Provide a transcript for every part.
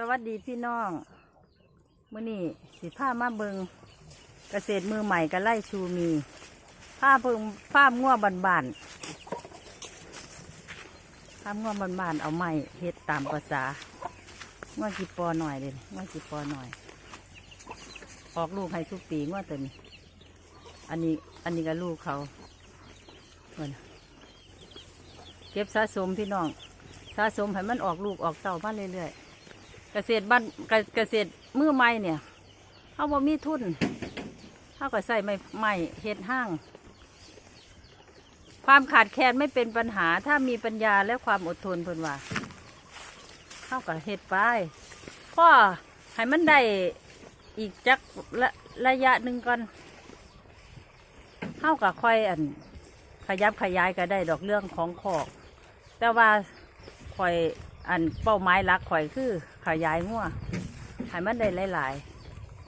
สวัสดีพี่น้องมื่อนี้สิผ้ามาเบิงเกษตรมือใหม่กับไล่ชูมีผ้าเพิงผ้าง่วบานบานผ้าง่วบานบานเอาไม้เฮ็ดตามภาษาง่วกีปอหน่อยเลยง่วกีปอหน่อย ออกลูกให้ทุกปีง่วตัวนี้ อันนี้อันนี้ก็ลูกเขาเนเก็บสะสมพี่น้องสะสมให้มันออกลูกออกเต่ามาเรื่อยๆ เกษตรบ้านเกษตรมือใหม่เนี่ยเขาบ่มีทุนเขาก็ใส่ไม้ไม้เฮ็ดห้าง ความขาดแคลนไม่เป็นปัญหาถ้ามีปัญญาและความอดทนเพิ่นว่าเข้าก็เฮ็ดไปพ่อให้มันได้อีกจักระระยะหนึ่งก่อนเข้าก็ค่อยอันขยับขยายก็ได้ดอกเรื่องของขอกแต่ว่าข่อย อันเป้าหมายหลักข่อยคือขยายงัวให้มันได้หลาย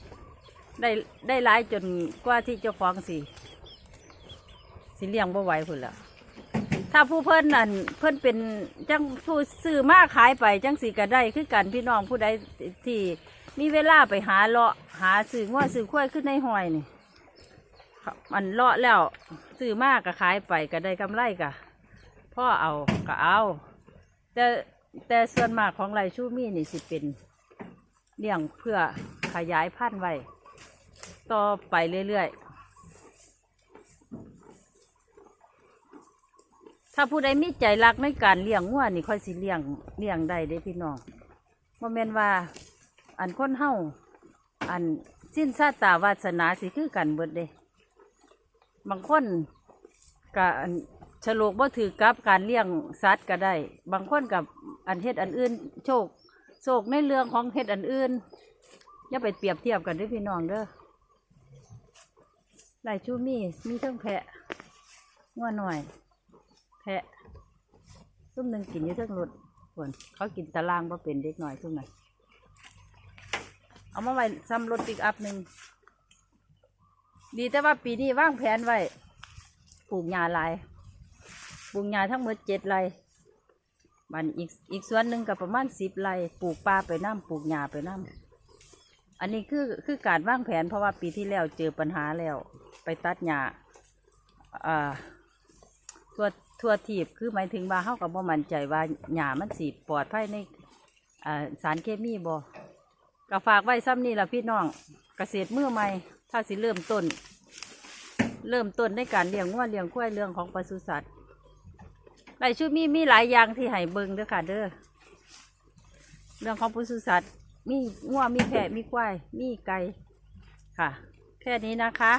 ๆ ได้ได้หลายจนกว่าที่เจ้าของสิสิเลี้ยงบ่ไหวพุ่นละถ้าผู้เพิ่นนั่นเพิ่นเป็นจังผู้ซื้อมาขายไปจังสีก็ได้คือกันพี่น้องผู้ใดที่มีเวลาไปหาเลาะหาซื้องัวซื้อควยขึ้นในห้อยนี่มันเลาะแล้วซื้อมากก็ขายไปก็ได้กำไรกะพ่อเอาก็เอาแต่ แต่ส่วนมากของไรชูมี่นี่สิเป็นเลี้ยงเพื่อขยายพันธุ์ไว้ ต่อไปเรื่อยๆ ถ้าผู้ใดมีใจรักในการเลี้ยงงัวนี่ค่อยสิเลี้ยงเลี้ยงได้เด้พี่น้องโมเมนว่า อันคนเฮาอันสิ้นชาตาวาสนาสิคือกันเบิดเด้บางคนกันฉลกบ่ถือกับการเลี้ยงสัตว์ก็ได้ บางคนกับ อันเฮ็ดอันอื่น โชค โชคในเรื่องของเฮ็ดอันอื่นอย่าไปเปรียบเทียบกันด้วยพี่น้องเด้อไล่ชูมีมีเทั้งแพะงัวหน่อย แพะซุ่มหนึ่งกินอยู่เทั้งรถส่วนเขากินตารางบ่เป็นเด็กหน่อยซุ่มหนั้นเอามาไว้ซ้ำรถปิกอัพหนึ่งดีแต่ว่าปีนี้ว่างแผนไว้ปลูกหญ้าลายปลูกหญ้าทั้งหมดเจ็ดไร่ บันอีกอีกส่วนหนึ่งก็ประมาณสิบไร่ปลูกปลาไปน้ำปลูกหญ้าไปน้ำอันนี้คือคือการวางแผนเพราะว่าปีที่แล้วเจอปัญหาแล้ว ไปตัดหญ้าอ่าทั่วทั่วทีบคือหมายถึงว่าเฮากับบ่มั่นใจว่าหญ้ามันสีปลอดภัยในอ่าสารเคมีบ่ก็ฝากไว้ซ้ำนี่ละพี่น้องเกษตรเมื่อใหม่ถ้าสิเริ่มต้น เริ่มต้นในการเลี้ยงวัวเลี้ยงควายเรื่องของปศุสัตว์ ไรชุดมีมีหลายอย่างที่ให้เบิ่งเด้อค่ะ เด้อเรื่องของปศุสัตว์มีงัวมีแพะมีควายมีไก่ค่ะ แค่นี้นะคะ